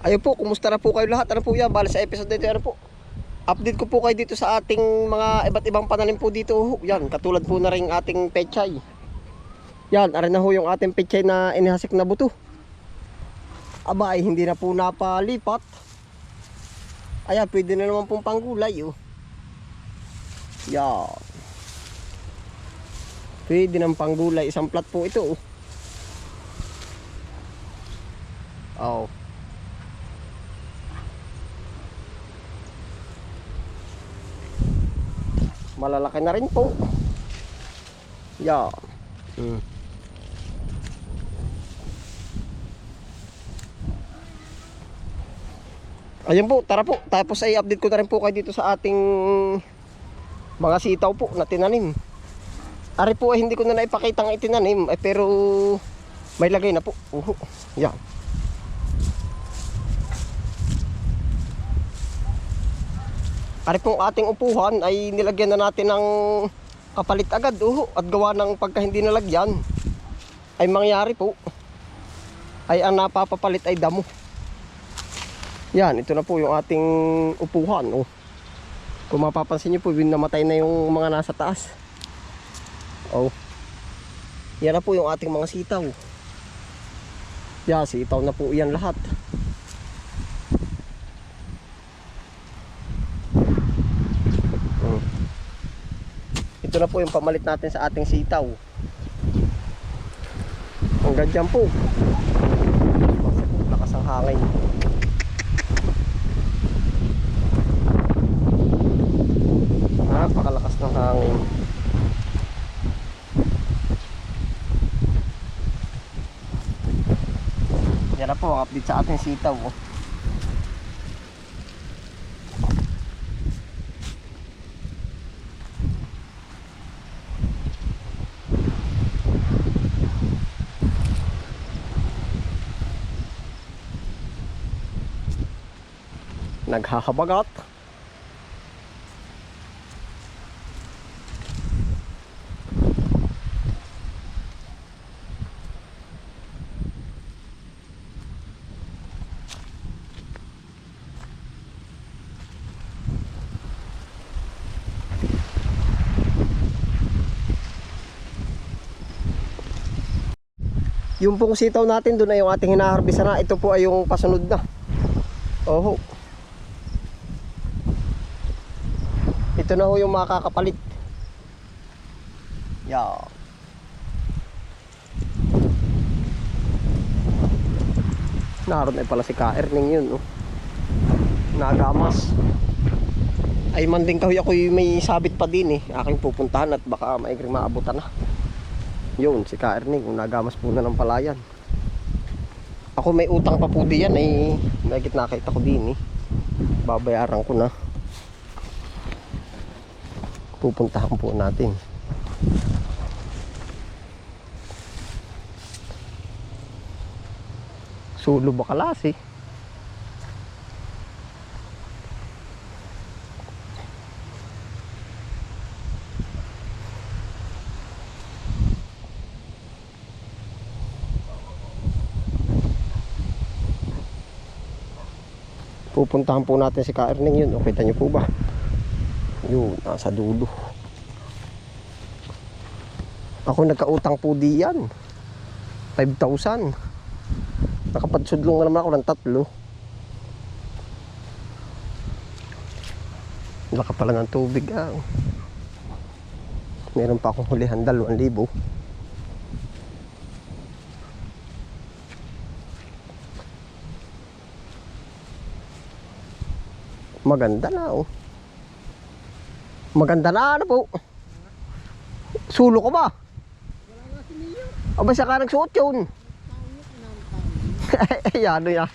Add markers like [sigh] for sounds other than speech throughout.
Ayun po, kumusta na po kayo lahat? Ano po yan? Bala sa episode dito, ano po? Update ko po kayo dito sa ating mga iba't ibang pananim po dito. Yan, katulad po na rin ating pechay. Yan, arin na ho yung ating pechay na inihasik na buto. Aba, ay hindi na po napalipat. Ayan, pwede na naman pong panggulay, oh. Yan. Pwede ng panggulay. Isang plat po ito, oh. Oh. Malalaki na rin po. Yeah. Mm. Ayan po, tara po. Tapos ay update ko na rin po kayo dito sa ating mga sitaw po na tinanim. Ari po ay hindi ko na naipakita ang itinanim ay pero may lagay na po. Uhu. Yan. Ari pong ating upuhan ay nilagyan na natin ng kapalit agad uho at gawa ng pagka hindi nalagyan ay mangyari po ay ang napapapalit ay damo. Yan, ito na po yung ating upuhan. Oh. Kung mapapansin nyo po, yun namatay na yung mga nasa taas. Oh. Yan na po yung ating mga sitaw. Yan, sitaw na po yan lahat. Ito na po yung pamalit natin sa ating sitaw. Hanggang dyan po. Lakas ang hangin. Napakalakas ng hangin. Yan na po ang update sa ating sitaw. Oh. Naghahabagat. Yung pong sitaw natin doon ay yung ating hinaharbisa na. Ito po ay yung pasunod na. Oho. Ito na ho yung makakapalit. Yeah. Naroon ay pala si Ka-Erning yun. Oh. Nagamas. Ay man din kahoy ako may sabit pa din eh. Aking pupuntahan at baka maigring maabutan na. Yun, si Ka-Erning. Nagamas po na ng palayan. Ako may utang pa po diyan ay may nakita ko din eh. Babayaran ko na. Pupuntahan po natin. Sulo Bakalasi. Pupuntahan po natin si Ka-Erning yun. O, kita niyo po ba? Yun, nasa dulo. Ako nagkautang po diyan. 5,000. Nakapadsudlong na naman ako ng tatlo. Laka pala ng tubig ah. Meron pa akong hulihan 2,000. Maganda na oh. Maganda na ano po. Sulo ko ba? Aba siya ka nagsuot yun. [laughs] Ay, ano yan?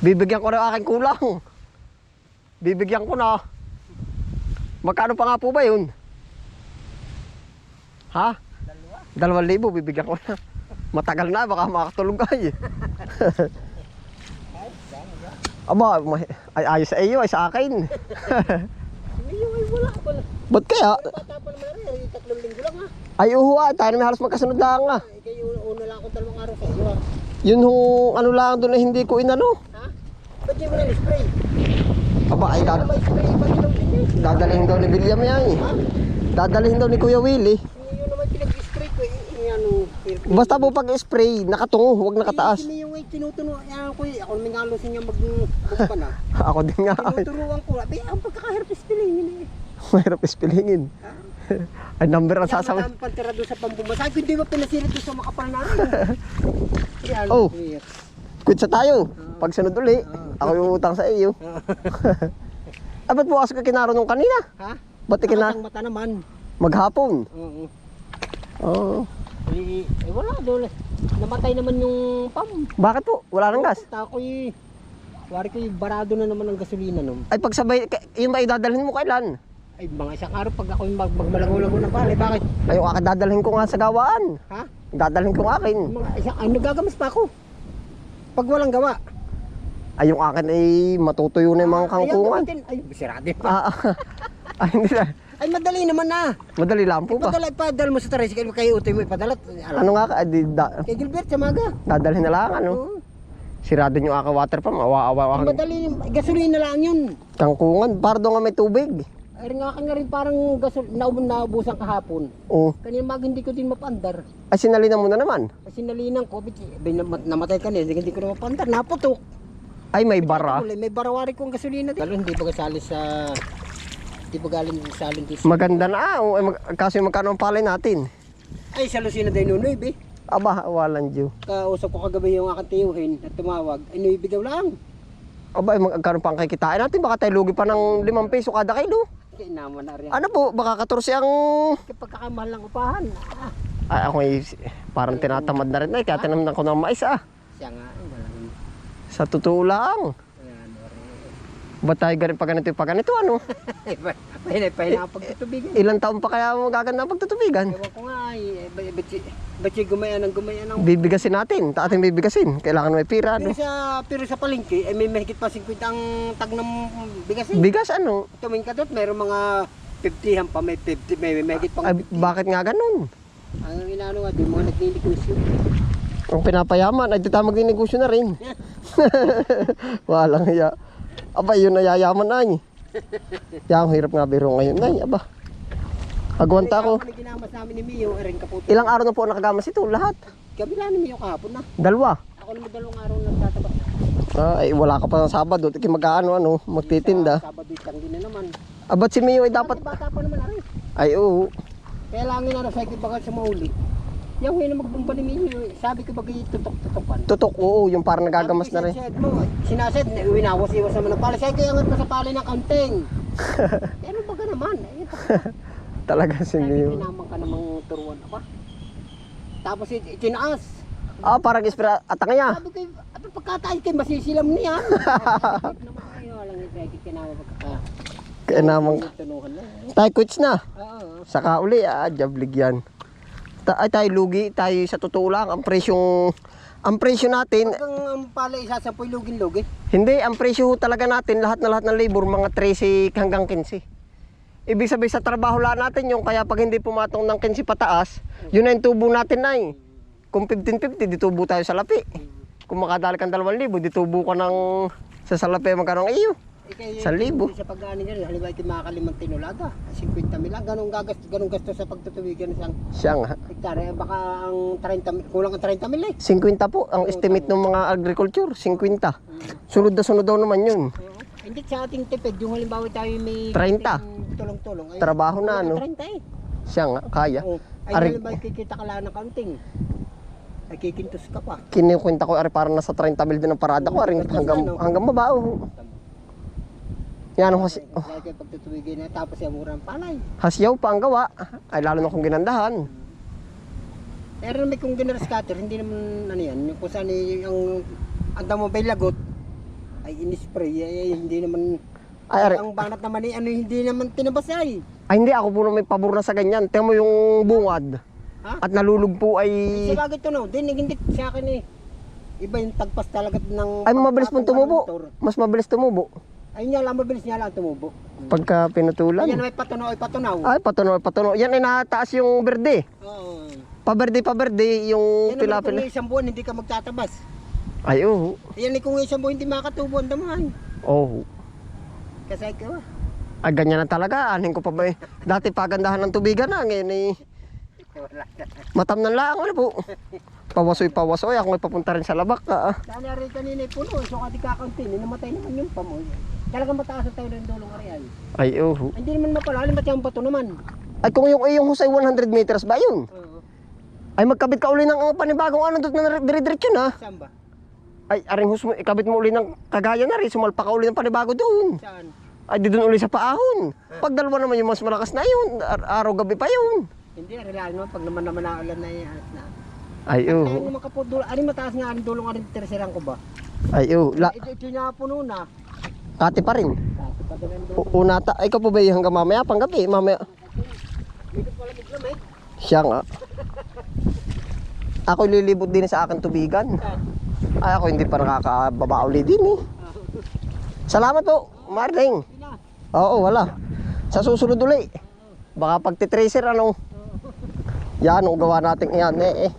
Bibigyan ko na aking kulang. Bibigyan ko na. Magkano pa nga po ba yun? Ha? Dalawang libo, bibigyan ko na. Matagal na, baka makatulog ay. [laughs] Aba, ay ayos sa iyo, ay sa akin. Iyo ay wala pala. Ba't kaya? Bata pa naman rin, ay tatlong linggo lang ha. Ay uho ah, tayo na may halos magkasunod lang ah. Ay kayo una lang ako dalawang araw iyo ha. Yun hong ano lang doon na hindi ko inano. Ha? Ba't di mo na spray? Aba ay Ano dad dadalhin daw ni William yan eh. Dadalhin daw ni Kuya Willie. Yun naman pinag-spray ko. eh, eh, ano, Basta po pag spray, nakatungo, huwag nakataas. Hindi Yan ko eh. Ako naman ngalusin niya mag-bukpan na. [laughs] Ako din nga. Tinuturuan ko. Abi, ang pagkakaherpes pilingin eh. Mahirap ispilingin. Ay [laughs] number ang Kaya sasabi. madami pang tira doon sa pambumasa. Kung di mo pinasirit doon sa makapal na rin. [laughs] Oh. Quit sa tayo. Pag sunod uli, ako yung utang sa iyo. Ah, ba't bukas ka kinaro nung kanina? Ha? Ba't ikina Nakasang mata naman. maghapon? Oo. Oo. Eh, eh, wala doon. Namatay naman yung pam. Bakit po? Wala nang gas. Tako eh. Wari ko yung barado na naman ng gasolina nung. Ay pagsabay, k- yun ba idadalhin mo kailan? Ay, mga isang araw pag ako yung mag magmalagaw-lagaw ng pala. Bakit? Ay, yung akin dadalhin ko nga sa gawaan. Ha? Dadalhin ko ng akin. Mga isang, ay, nagagamas pa ako. Pag walang gawa. Ay, yung akin ay matutuyo na yung mga Ayaw kangkungan. gamitin. Ay, bisirade pa. Ah, ah. [laughs] ay, hindi na. Ay, madali naman na. Madali lang po ba? Padala, ipadala mo sa tricycle, kayo utoy mo ipadala. Alam. Ano nga ka? Di, da, Kay Gilbert, sa maga. dadalhin na lang, ano? Oo. Sirado yung aka water pump. Awa-awa Ay, ang madali, gasolina lang yun. kangkungan. Para doon nga may tubig. Ay, nga ka nga rin parang gasol, naubon naubusan kahapon. Oo. Kanina mag hindi ko din mapandar. Ay, sinalinan mo na naman. Kasi nalinang ko, bitch, bay, nam- namatay ka niya, hindi ko na mapandar. Naputok. Ay, may bara. Wala, May barawari kong gasolina din. Galon, hindi ba kasali sa... Hindi ba galing sa... Maganda na. Ah, oh, ay, mag, kaso yung magkano ang palay natin. Ay, sa Lucina din nunoy, be. Aba, walang Diyo. Kausap ko kagabi yung aking tiyuhin at tumawag. Ay, nuibi daw lang. Aba, ay, magkano pa ang kikitain natin? Baka tayo lugi pa ng 5 peso kada kilo. Kaya naman na rin. Ano po, baka 14 ang... Kapag kakamahal ng upahan. Ah, Ay, ako ay parang tinatamad na rin na. Kaya tinamnan ko ng mais ah. siya nga, ay, walang... Sa totoo lang. Ba't tayo ganito pa ganito pa ganito ano? [laughs] Pahinay, pahinay ang pagtutubigan. Ilang taon pa kaya magaganda ang pagtutubigan? Ewan ko nga, ay, ba- ba't si- ba't si gumayan ng gumayan ng... Bibigasin natin. Ta ating bibigasin. Kailangan may pira. Pero No? sa, pero sa palengke, ay may mahigit pa 50 ang tag ng bigas eh. Bigas ano? Tumingin ka doon, mayroong mga 50 pa, may 50, may, may mahigit pang Ay, 50. bakit nga ganun? Ang inaano nga, di mga nagninegosyo. Ang pinapayaman, ay di tayo magninegosyo na rin. [laughs] [laughs] Walang hiya. Aba, yun nayayaman na eh. Yan, [laughs] hirap nga biro ngayon na Aba. Agwanta ko. Ginamas namin ni Mio, rin kaputi. Ilang araw na po nakagamas ito, lahat. Kabila ni Mio kahapon na. Dalawa. Ako naman dalawang araw na tataba. Ah, ay, wala ka pa ng Sabado. Tiki mag-ano, ano, magtitinda. Sabado itang din na naman. Abat si Mio ay dapat... Bata pa naman rin. Ay, oo. Kaya lang nga na sa bagal sa mauli. Yung na magbumba ni Mio, sabi ko bagay tutok-tutokan. Tutok, oo. Yung parang nagagamas na rin. Sabi ko, mo, sinasid, winawas-iwas naman ng pala. Sige, angat pa sa pala ng kaunting. [laughs] Eh, ano ba ka naman? Eh, Talaga si Sabi, Mio. pinamang ka namang turuan ako. Tapos it- itinaas. Ah, parang ispira at niya. Sabi ko, apa pagkatayo kayo, masisilam niya. [laughs] naman kayo, walang ipekit ka naman pagkaka. Kaya namang... Tunuhan na. Tayo quits na. Oo. Saka uli, ah, jablig yan. Ta ay, tayo lugi, tayo sa totoo lang, ang presyong... Ang presyo natin, Hanggang ang pala isasampoy lugin-lugi. hindi, ang presyo talaga natin, lahat na lahat ng labor, mga 13 hanggang 15. Ibig sabihin sa trabaho lang natin yung kaya pag hindi pumatong ng 15 pataas, yun na yung tubo natin na Kung 15-50, di tubo tayo sa lapi. Kung makadali kang 2,000, di tubo ka ng sa salapi magkano ng iyo. Eh, Sa libo. Sa pag-ano niya, halimbawa ito makakalimang tinulaga. 50 mil lang. Ganun gagas, ganun gasto sa pagtutubigan ng isang Siya nga. hektare. Eh, Baka ang 30 mil, kulang ang 30 mil eh. 50 po, ang estimate ng mga agriculture, 50. Sunod na sunod daw naman yun. Hindi sa ating tipid, yung halimbawa tayo may 30. konting tulong-tulong. ay, Trabaho na, kulang ano? 30 eh. Siya nga, kaya. Oo. Ay, Ari- halimbawa kikita ka lang ng kaunting. Ay, kikintos ka pa. Kinikwenta ko, ari parang nasa 30 mil din ang parada ko, ari hanggang, hanggang mabaho. Yan ang has, oh, Lagi kayo pagtutubigin na tapos yung murang palay. hasyaw pa ang gawa. Ay lalo na kung ginandahan. Pero may kung dinner scatter, hindi naman ano yan. Yung kung saan yung ang damo bay lagot ay inispray ay, ay, hindi naman Ay, ari, ang banat naman ay ano hindi naman tinabas ay. ay hindi, ako po na may pabor na sa ganyan. Tingnan mo yung bungad. Ha? At nalulog po ay... Sa bagay to no, din hindi sa akin eh. Iba yung tagpas talaga ng Ay, mabilis pong ng tumubo. motor. Mas mabilis tumubo. Ay niya lang mabilis niya lang tumubo. Pagka Ayan pinutulan. may patunaw ay patunaw. Ay, patunaw, patunaw. Yan ay nataas yung berde. Oo. Paberde, paberde, yung Yan naman kung na. isang buwan hindi ka magtatabas. Ay, oo. Yan kung isang buwan hindi makatubo ang damuhan. Oo. Kasi ikaw ah. Ay, ganyan na talaga. Anin ko pa ba eh. Dati pagandahan ng tubigan na. Ngayon eh. [laughs] Wala ka. Matam ng laang. Ano po? Pawasoy, pawasoy. Ako may papunta rin sa labak. Ah. Dahil rin kanina puno, so kadi kakaunti, namatay naman yung pamoy. Talagang mataas ang tayo ng dulong areal. Ay, oo. Hindi naman mapalalim at yung bato naman. Ay, kung yung iyong husay 100 meters ba yun? Oo. Ay, magkabit ka uli ng uh, panibagong ano doon na dire-diretso na. Saan ba? Ay, aring hus mo, ikabit mo uli ng kagaya na rin. Sumalpa ka uli ng panibago doon. Saan? Ay, di doon uli sa paahon. Pag dalawa naman yung mas malakas na yun. Ar- araw gabi pa yun. Hindi, real naman pag naman naman na ulan na yan. Na. Ay, oo. naman kapag dulo, ano mataas nga ang dulong arin terserang ko ba? Ay, oo. La, Ito, ito niya puno na. Kati pa rin. Kasi pa din ang dulong. U- Unata. Ay, ka po ba yung hanggang mamaya? Panggabi, mamaya. Siya nga. Ako lilibot din sa akin tubigan. Ay, ako hindi pa nakakababa uli din eh. Salamat po, Marling. Oo, wala. Sa susunod uli. Baka pag titracer ano. Yan, ang gawa natin yan eh, eh.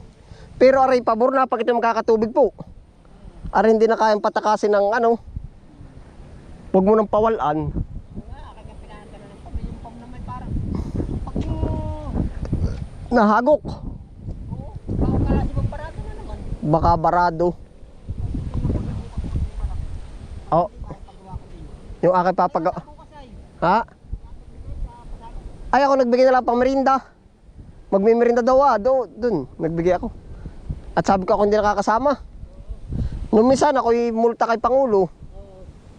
Pero aray, pabor na pag ito makakatubig po. Aray, hindi na kayang patakasin ng ano. Huwag mo nang pawalan. Nahagok. Baka barado. Oh, yung aking papag... Ha? Ay, ako nagbigay na lang pang merinda. Magmimerinda daw ah, do, dun, nagbigay ako. At sabi ko ako hindi nakakasama. Nung minsan ako multa kay Pangulo,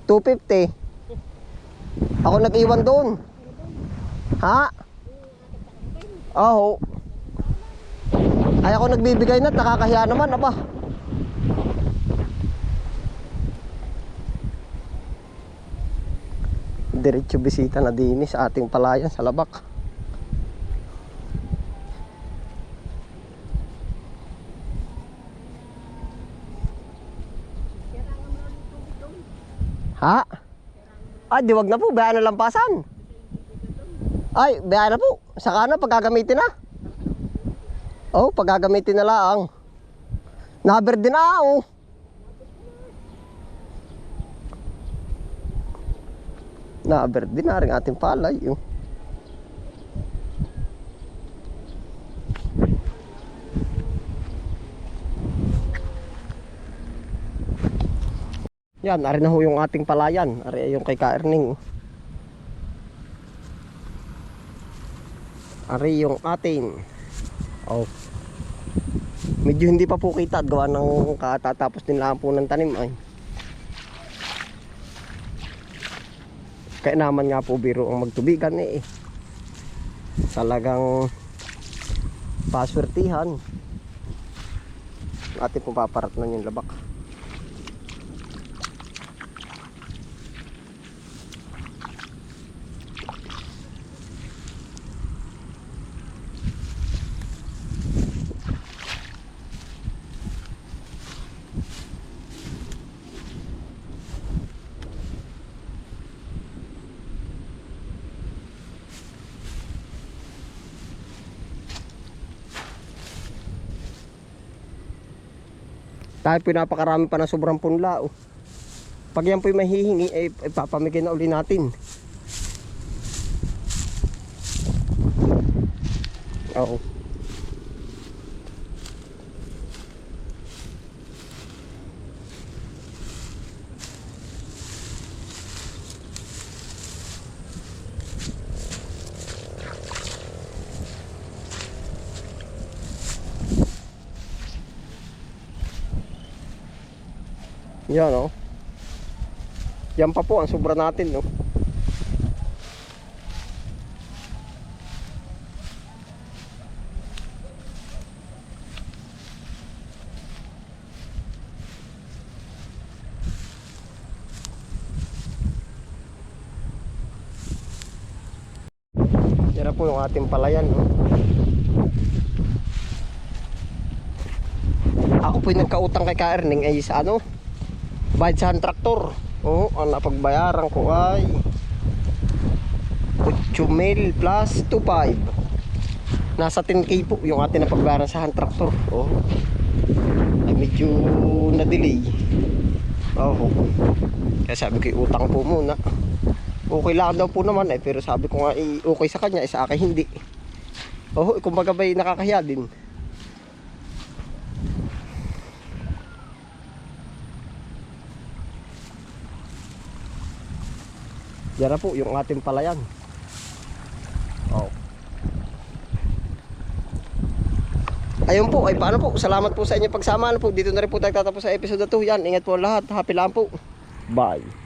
250. Ako nag-iwan doon. Ha? Oo. Ay ako nagbibigay na, nakakahiya naman, aba. Diretso bisita na din sa ating palayan sa Labak. Ha? Ay, di wag na po. Bayaan na lampasan. Ay, bayaan na po. Saka na, pagkagamitin na. Oh, pagkagamitin na lang. Naber din na, oh. Naber din na rin ating palay, oh. Yan, ari na ho yung ating palayan. Ari yung kay Kaerning. Ari yung ating. Oh. Medyo hindi pa po kita gawa ng katatapos din lang po ng tanim ay. Kaya naman nga po biro ang magtubigan eh. Talagang paswertihan. Atin po paparat na yung labak. Tayo po napakarami pa ng sobrang punla. Oh. Pag yan po yung mahihingi, eh, eh, papamigay na uli natin. Oo. Yan oh. Yan pa po ang sobra natin no. Yan po yung ating palayan no. Ako po yung nagkautang kay Kaerning ay sa ano Bayad sa traktor. Oo, ang napagbayaran ko ay 8 mil plus 2.5. Nasa 10k po yung ating napagbayaran sa hand tractor. Oh. Ay medyo na-delay. Oh. Kaya sabi ko utang po muna. Okay lang daw po naman eh pero sabi ko nga eh, okay sa kanya eh sa akin hindi. Oh, kumbaga ba'y nakakahiya din. Yan na po yung ating palayan. Oh. Ayun po, ay paano po? Salamat po sa inyong pagsama. Ano po, dito na rin po tayo tatapos sa episode na to. Yan, ingat po lahat. Happy lang po. Bye.